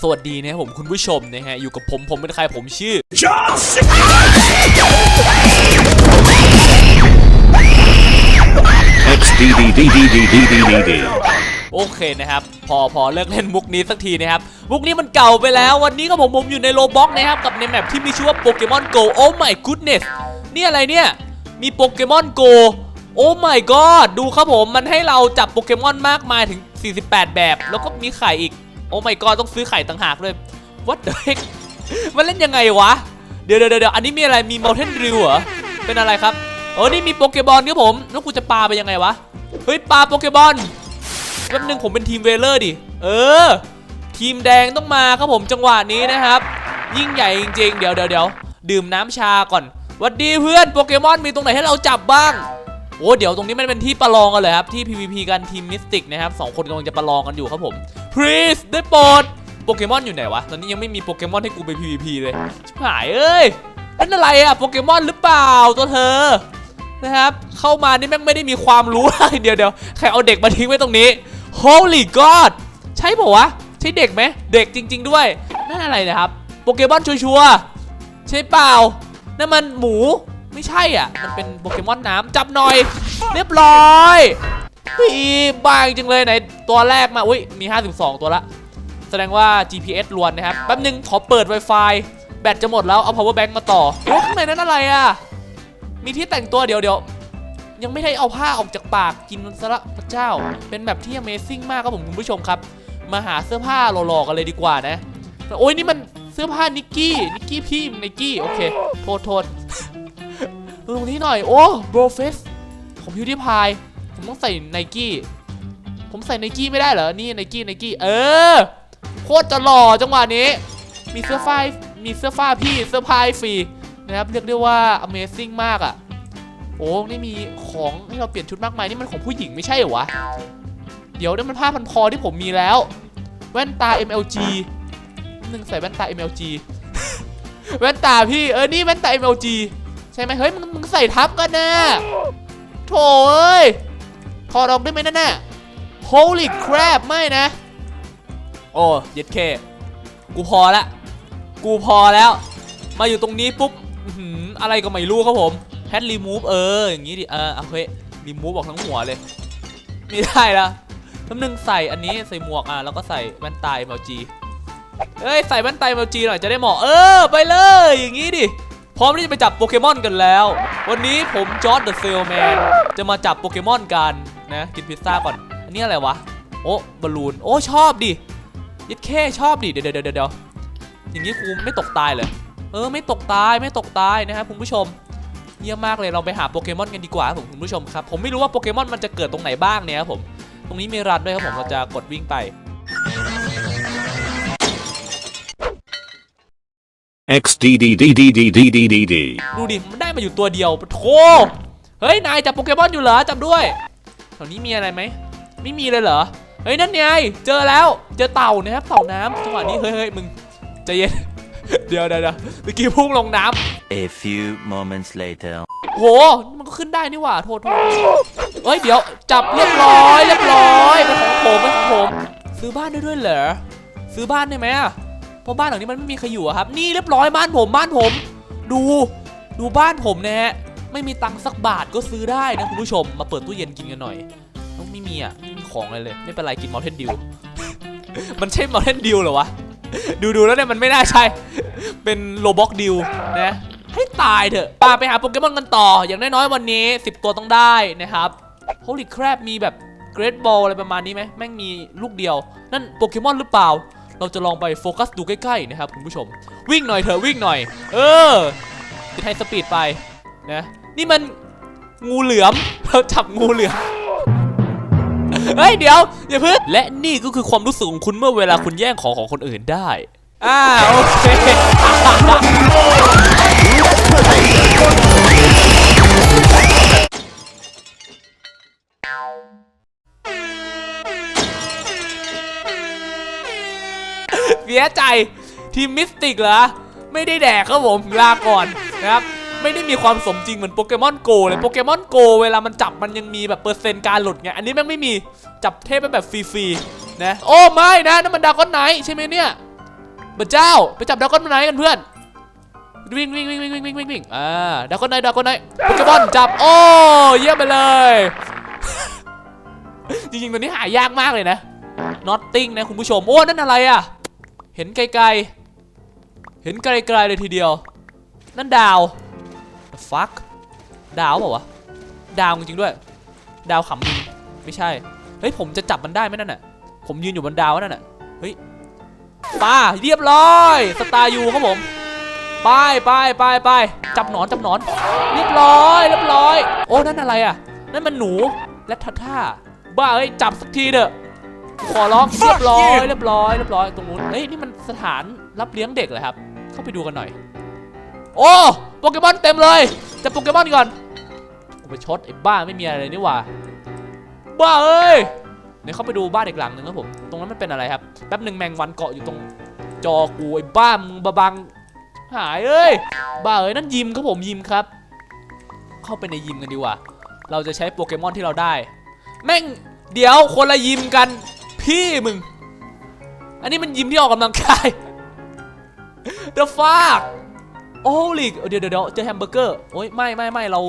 สวัสดีนะผมคุณผู้ชมนะฮะ อยู่กับผมผมเป็นใครผมชื่อโอเคนะครับ พอพอเลิกเล่นมุกนี้สักทีนะครับ มุกนี้มันเก่าไปแล้ว วันนี้ก็ผมมุมอยู่ในโลบ็อกนะครับ กับในแมปที่มีชื่อว่าโปเกมอนโกโอ้มค์กูดเนสเนี่อะไรเนี่ย มีโปเกมอนโกโอ้ไม่กอดูครับผมมันให้เราจับโปเกมอนมากมายถึง 48 แบบ แล้วก็มีไข่อีก โอ้ my god ต้องซื้อไข่ต่างหากเลย what the heck มันเล่นยังไงวะ เดี๋ยวเดี๋ยวเดี๋ยวอันนี้มีอะไรมี Mountain Dew เหรอ เป็นอะไรครับโอ้นี่มีโปเกมอนครับผมแล้วกูจะปาไปยังไงวะ เฮ้ยปาโปเกมอนแป๊บนึงผมเป็นทีมเวเลอร์ดิ เออ ทีมแดงต้องมาครับผมจังหวะนี้นะครับ ยิ่งใหญ่จริงๆ เดี๋ยวเดี๋ยวเดี๋ยวดื่มน้ำชาก่อนวัดดีเพื่อนโปเกมอนมีตรงไหนให้เราจับบ้าง โอ้เดี๋ยวตรงนี้มันเป็นที่ประลองกันเลยครับที่ PVP กันทีมมิสติกนะครับสองคนกำลังจะประลองกันอยู่ครับผม Please ได้โปรดโปเกมอนอยู่ไหนวะ ตอนนี้ยังไม่มีโปเกมอนให้กูไป PVP เลยชิบหายเอ้ยนั่นอะไรอะโปเกมอนหรือเปล่าตัวเธอนะครับ เข้ามานี่แม่งไม่ได้มีความรู้อะไรเดียวเดียวใครเอาเด็กมาทิ้งไว้ตรงนี้ Holy God ใช่ปะวะ ใช่เด็กไหม เด็กจริง ๆ ด้วย นั่นอะไรนะครับ โปเกมอนชัวร์ใช่เปล่า นั่นมันหมู ไม่ใช่อะ มันเป็นโปเกมอนน้ำจับหน่อย เรียบร้อย พี่บ้าจริงเลยไหนตัวแรกมาอุ้ยมี 52 ตัวละ แสดงว่า GPS ล้วนนะครับ แป๊บนึงขอเปิด Wi-Fi แบตจะหมดแล้ว เอา power bank มาต่อโอ้ข้างในนั้นอะไรอะ มีที่แต่งตัวเดี๋ยวเดี๋ยวยังไม่ได้เอาผ้าออกจากปากกินมันซะละพระเจ้า เป็นแบบที่ Amazing มากครับผมคุณผู้ชมครับ มาหาเสื้อผ้าหล่อๆกันเลยดีกว่านะ โอ้ยนี่มันเสื้อผ้านิกกี้ นิกกี้พี่ไนกี้ โอเค โทษโทษดูตรงนี้หน่อย โอ้โบรเฟสของพิวที่พาย ผมต้องใส่ไนกี้ ผมใส่ไนกี้ไม่ได้เหรอ นี่ไนกี้ไนกี้ เออ โคตรจะหล่อจังหวะนี้ มีเสื้อฝ้ายมีเสื้อผ้าพี่ เสื้อผ้าฟรีนะครับ เรียกได้ว่า Amazing มากอะ่ะ โอ้นี่มีของให้เราเปลี่ยนชุดมากมาย นี่มันของผู้หญิงไม่ใช่เหรอวะ เดี๋ยวนั่มันผ้าพันคอที่ผมมีแล้ว แว่นตา MLG หนึ่งใส่แว่นตา MLG แว่นตาพี่ เออ นี่แว่นตา MLG ใช่ไหมเฮ้ย มึงมึงใส่ทับกันนะโถเอ้ย ถอดออกได้ไหมนั่นน่ะ Holy crap ไม่นะ โอ้เย็ดเค กูพอละ กูพอแล้ว มาอยู่ตรงนี้ปุ๊บอื้อหืออะไรก็ไม่รู้ครับผมแฮดรีมูฟเออ อย่างนี้ดิ เออโอเครีมูฟออกทั้งหัวเลย ไม่ได้ละน้ำหนึ่งใส่อันนี้ใส่หมวกอะแล้วก็ใส่แว่นตา MLG เอ้ยใส่แว่นตา MLG หน่อยจะได้เหมาะเออ ไปเลย อย่างนี้ดิ พร้อมที่จะไปจับโปเกมอนกันแล้ว วันนี้ผมจอร์ดเดอะเซลแมนจะมาจับโปเกมอนกัน นะกินพิซซ่าก่อน อันนี้อะไรวะ โอ้บอลลูน โอ้ชอบดิยัดแค่ชอบดิ เดี๋ยวเดี๋ยวเดี๋ยวเดี๋ยวอย่างนี้กูไม่ตกตายเลย เออไม่ตกตายไม่ตกตายนะครับคุณผู้ชม เยี่ยมมากเลยเราไปหาโปเกมอนกันดีกว่าผมคุณผู้ชมครับ ผมไม่รู้ว่าโปเกมอนมันจะเกิดตรงไหนบ้างเนี่ยครับผม ตรงนี้มีรันด้วยครับผมเราจะกดวิ่งไป XDDDDDDDD. ดูดิ มันได้มาอยู่ตัวเดียวโธ่เฮ้ย นายจับโปเกมอนอยู่เหรอจับด้วย ถวนี้มีอะไรไหม ไม่มีเลยเหรอ เฮ้ย นั่นไง เจอแล้ว เจอเต่านะครับ เต่าน้ำจังหวะนี้ เฮ้ยเฮ้ยมึงใจเย็น เดี๋ยวเดี๋ยวเดี๋ยวเมื่อกี้พุ่งลงน้ำ A few moments later. โหนี่มันก็ขึ้นได้นี่หว่า โทษโทษเฮ้ย เดี๋ยว จับเรียบร้อย เรียบร้อย เป็นของผมเป็นของผม ซื้อบ้านได้ด้วยเหรอ ซื้อบ้านได้ไหมอะเพราะบ้านหลังนี้มันไม่มีใครอยู่อะครับ นี่เรียบร้อยบ้านผม บ้านผม ดู ดูบ้านผมนะฮะ ไม่มีตังค์สักบาทก็ซื้อได้นะคุณผู้ชม มาเปิดตู้เย็นกินกันหน่อยต้องไม่มีอะไม่มีของอะไรเลย ไม่เป็นไรกินมอลเทนดิวมันใช่มอลเทนดิวเหรอวะ ดูดูแล้วเนี่ยมันไม่น่าใช่ เป็นโลบ็อกดิวนะให้ตายเถอะปาไปหาโปเกมอนกันต่อ อย่างน้อยๆวันนี้ 10 ตัวต้องได้นะครับ Holy crap มีแบบเกรดบอลอะไรประมาณนี้ไหมแม่งมีลูกเดียว นั่นโปเกมอนหรือเปล่า เราจะลองไปโฟกัสดูใกล้ๆนะครับคุณผู้ชม วิ่งหน่อยเถอะวิ่งหน่อย เออติดไฮสปีดไป นะนี่มันงูเหลือมเราจับงูเหลือมเฮ้ยเดี๋ยวอย่าพิ่งและนี่ก็คือความรู้สึกของคุณเมื่อเวลาคุณแย่งของของคนอื่นได้อ่าโอเคเสียใจทีมมิสติกเหรอ ไม่ได้แดกครับผมลาก่อนนะครับ ไม่ได้มีความสมจริงเหมือนโปเกมอนโกเลยโปเกมอนโกเวลามันจับมันยังมีแบบเปอร์เซ็นต์การหลุดไงอันนี้แม่งไม่มีจับเทพเป็นแบบฟรีๆนะโอ้ไม่นะนั่นมันดากอนไนใช่ไหมเนี่ยพระเจ้าไปจับดากอนไนกันเพื่อนวิ่งวิ่งวิ่งวิ่งวิ่งวิ่งวิ่งวิ่งอ่าดากอนไนดากอนไนโปเกมอนจับโอ้เยี่ยมไปเลยจริงๆตัวนี้หายากมากเลยนะ Notting นะคุณผู้ชมโอ้นั่นอะไรอะเห็นไกลๆเห็นไกลๆเลยทีเดียว นั่นดาว The fuck ดาวเปล่าวะ ดาวจริงๆด้วย ดาวขำมินไม่ใช่ เฮ้ย ผมจะจับมันได้ไหมนั่นน่ะ ผมยืนอยู่บนดาวนั่นน่ะ เฮ้ยป้าเรียบร้อย สตาร์ยูครับผม ไปไปไปไปจับหนอนจับหนอน เรียบร้อย เรียบร้อย โอ้ นั่นอะไรอะ นั่นมันหนูและทัท่าบ้าเอ้ยจับสักทีเถอะขอร้องเรียบร้อยเรียบร้อยเรียบร้อยตรงนู้นเอ้ยนี่มันสถานรับเลี้ยงเด็กเหรอครับ เข้าไปดูกันหน่อย โอ้ โปเกมอนเต็มเลยจะโปเกมอนก่อนกูไปชดไอ้บ้าไม่มีอะไรเลยนี่หว่าบ้าเอ้ยเดี๋ยวเข้าไปดูบ้านอีกหลังหนึ่งครับผมตรงนั้นมันเป็นอะไรครับแป๊บหนึ่งแมงวันเกาะอยู่ตรงจอกูไอ้บ้ามึงบะบังหายเอ้ยบ้าเอ้ยนั่นยิมครับผมยิมครับ เข้าไปในยิมกันดีกว่า เราจะใช้โปเกมอนที่เราได้ แม่งเดี๋ยวคนละยิมกัน พี่มึง อันนี้มันยิมที่ออกกำลังกาย The fuck โอ้ลิก เดี๋ยวเดี๋ยวเดี๋ยวเจอแฮมเบอร์เกอร์โอ้ยไม่ไม่ไม่เรา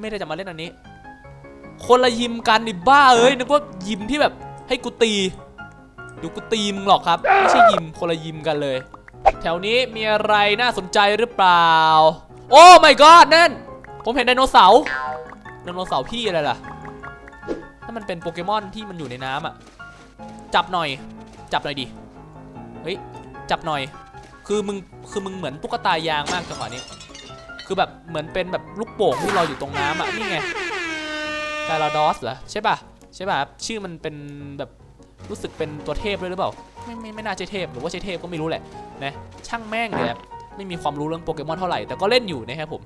ไม่ได้จะมาเล่นอันนี้ คนละยิมกันดิบ้าเอ้ยนึกว่ายิมที่แบบให้กูตีดูกูตีมึงหรอกครับ ไม่ใช่ยิมคนละยิมกันเลย แถวนี้มีอะไรน่าสนใจหรือเปล่า โอ้ my god นั่น ผมเห็นไดโนเสาร์ไดโนเสาร์พี่อะไรล่ะถ้ามันเป็นโปเกมอนที่มันอยู่ในน้ำอะจับหน่อย จับหน่อยดิเฮ้ยจับหน่อย คือมึงคือมึงเหมือนตุ๊กตายางมากจังหวะนี้ คือแบบเหมือนเป็นแบบลูกโป่งที่ลอยอยู่ตรงน้ำอะนี่ไงกาลาดอสเหรอใช่ป่ะใช่ป่ะชื่อมันเป็นแบบรู้สึกเป็นตัวเทพด้วยหรือเปล่าไม่ไม่ไม่น่าใช่เทพหรือว่าใช่เทพก็ไม่รู้แหละนะช่างแม่งเลยครับไม่มีความรู้เรื่องโปเกมอนเท่าไหร่แต่ก็เล่นอยู่นะครับผม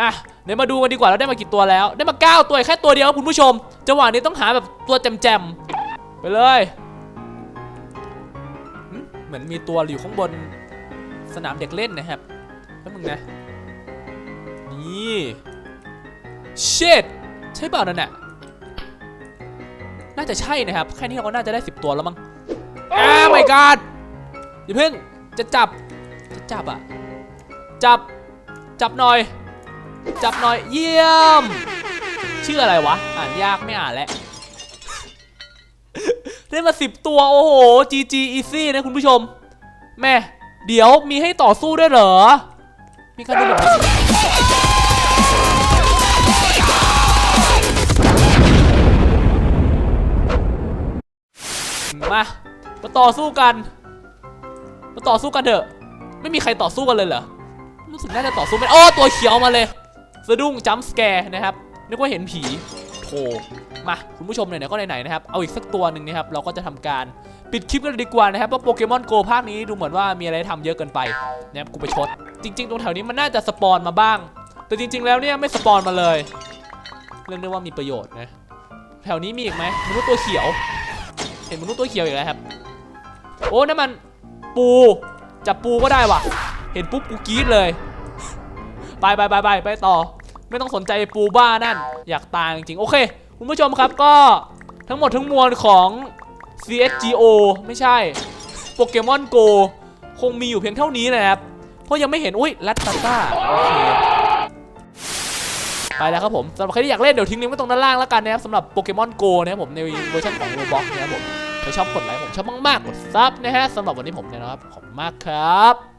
อะเดี๋ยวมาดูกันดีกว่าเราได้มากี่ตัวแล้ว ได้มา 9 ตัวแค่ตัวเดียวคุณผู้ชมจังหวะนี้ต้องหาแบบตัวแจมๆไปเลยเหมือนมีตัวอยู่ข้างบน สนามเด็กเล่นนะครับแป๊บนึงนะ นี่เชดใช่เปล่านั่นน่ะน่าจะใช่นะครับ แค่นี้เราก็น่าจะได้ 10 ตัวแล้วมั้งอ้าไม่ก d อย่าเพิ่งจะจับ จะจับอะจับ จับหน่อย จับหน่อย เยี่ยม ชื่ออะไรวะ อ่านยากไม่อ่านแล้ว ได้มา10ตัว โอ้โห GG easy นะคุณผู้ชม แม่ เดี๋ยวมีให้ต่อสู้ด้วยเหรอ มีการดูแบบมา มาต่อสู้กัน มาต่อสู้กันเถอะ ไม่มีใครต่อสู้กันเลยเหรอ รู้สึกน่าจะต่อสู้ไม่โอ้ตัวเขียวมาเลย สะดุ้งจัมป์สแกร์นะครับ นึกว่าเห็นผี มาคุณผู้ชมไหนๆก็ไหนๆนะครับ เอาอีกสักตัวหนึ่งนะครับ เราก็จะทำการปิดคลิปกันดีกว่านะครับว่าะโปเกมอนโกภาคนี้ดูเหมือนว่ามีอะไรทำเยอะเกินไปนะครับกูไปชด จริง ๆ ตรงแถวนี้มันน่าจะสปอนมาบ้าง แต่จริง ๆ แล้วเนี่ยไม่สปอนมาเลย เรื่องได้ว่ามีประโยชน์นะ แถวนี้มีอีกไหมมนุษย์ตัวเขียว เห็นมนุษย์ตัวเขียวอีกแล้วครับ โอ้นั่นมันปูจับปูก็ได้ว่ะ เห็นปุ๊บกูกรี๊ดเลย ไปไปไปไปไปต่อ ไม่ต้องสนใจปูบ้านั่น อยากตายจริงๆ โอเค คุณผู้ชมครับก็ทั้งหมดทั้งมวลของ CSGO ไม่ใช่โปเกมอนโกคงมีอยู่เพียงเท่านี้นะครับ เพราะยังไม่เห็น อุ้ยลัตตาต้าไปแล้วครับผมสำหรับใครที่อยากเล่น เดี๋ยวทิ้งลิงก์ไว้ตรงด้านล่างแล้วกันนะครับสำหรับโปเกมอนโกนะครับผมในเวอร์ชันของ Roblox นะครับผมใครชอบกดไลค์ผมชอบมากๆกดซับนะฮะสำหรับวันนี้ผมเนี่ยนะครับขอบคุณมากครับ